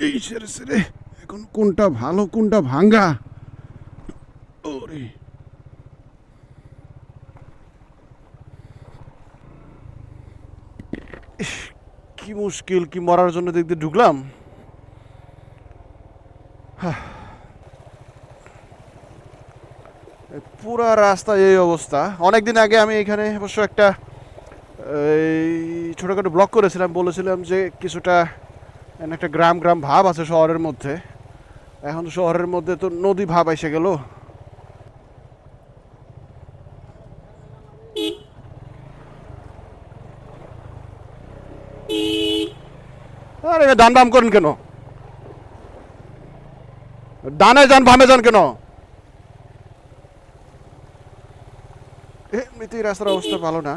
এই সেরে সেরে এখন কোনটা ভালো, কোনটা ভাঙ্গা? ওরে। কি মুশকিল, কি মরার জন্য দেখতে ঢুকলাম। পুরা রাস্তা এই অবস্থা। অনেকদিন আগে আমি এখানে অবশ্য একটা, এই, ছোটোখাটো ব্লগ করেছিলাম, বলেছিলাম যে কিছুটা একটা গ্রাম গ্রাম ভাব আছে শহরের মধ্যে। এখন শহরের মধ্যে তো নদী ভাব এসে গেল। আরে ডান বাম করেন কেন? ডানে যান, বামে যান কেন? এমনিতেই রাস্তার অবস্থা ভালো না।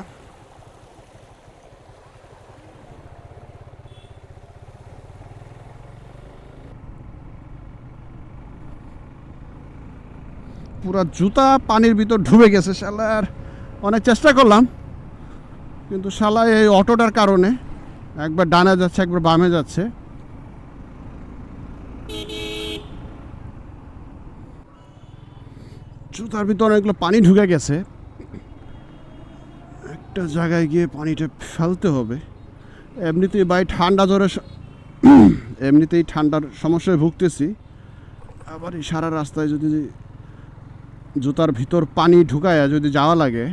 পুরা জুতা পানির ভিতর ডুবে গেছে, শালার। অনেক চেষ্টা করলাম, কিন্তু শালা এই অটোটার কারণে একবার ডানে যাচ্ছে, একবার বামে যাচ্ছে। জুতার ভিতর অনেকগুলো পানি ঢুকে গেছে। একটা জায়গায় গিয়ে পানিটা ফেলতে হবে। এমনিতেই বাই ঠান্ডা জ্বরে এমনিতেই ঠান্ডার সমস্যায় ভুগতেছি। আবার এই সারা রাস্তায় যদি জুতার ভিতর পানি ঢুকায়া যদি যাওয়া লাগে।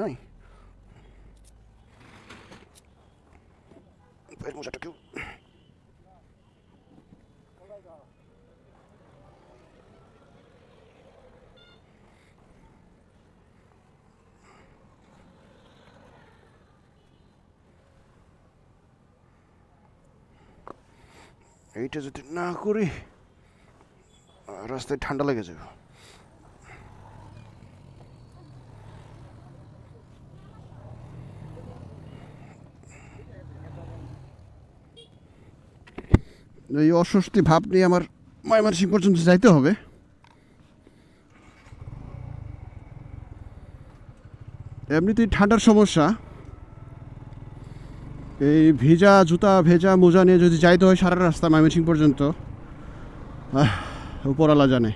নাই? এইটা যদি না করি, রাস্তায় ঠান্ডা লেগে যাবে। এই অস্বস্তি ভাব নিয়ে আমার ময়মনসিং পর্যন্ত যাইতে হবে। এমনিতেই ঠান্ডার সমস্যা। এই ভেজা জুতা, ভেজা মোজা নিয়ে যদি যাইতে হয় সারা রাস্তা ময়মনসিং পর্যন্ত। উপরালা জানে।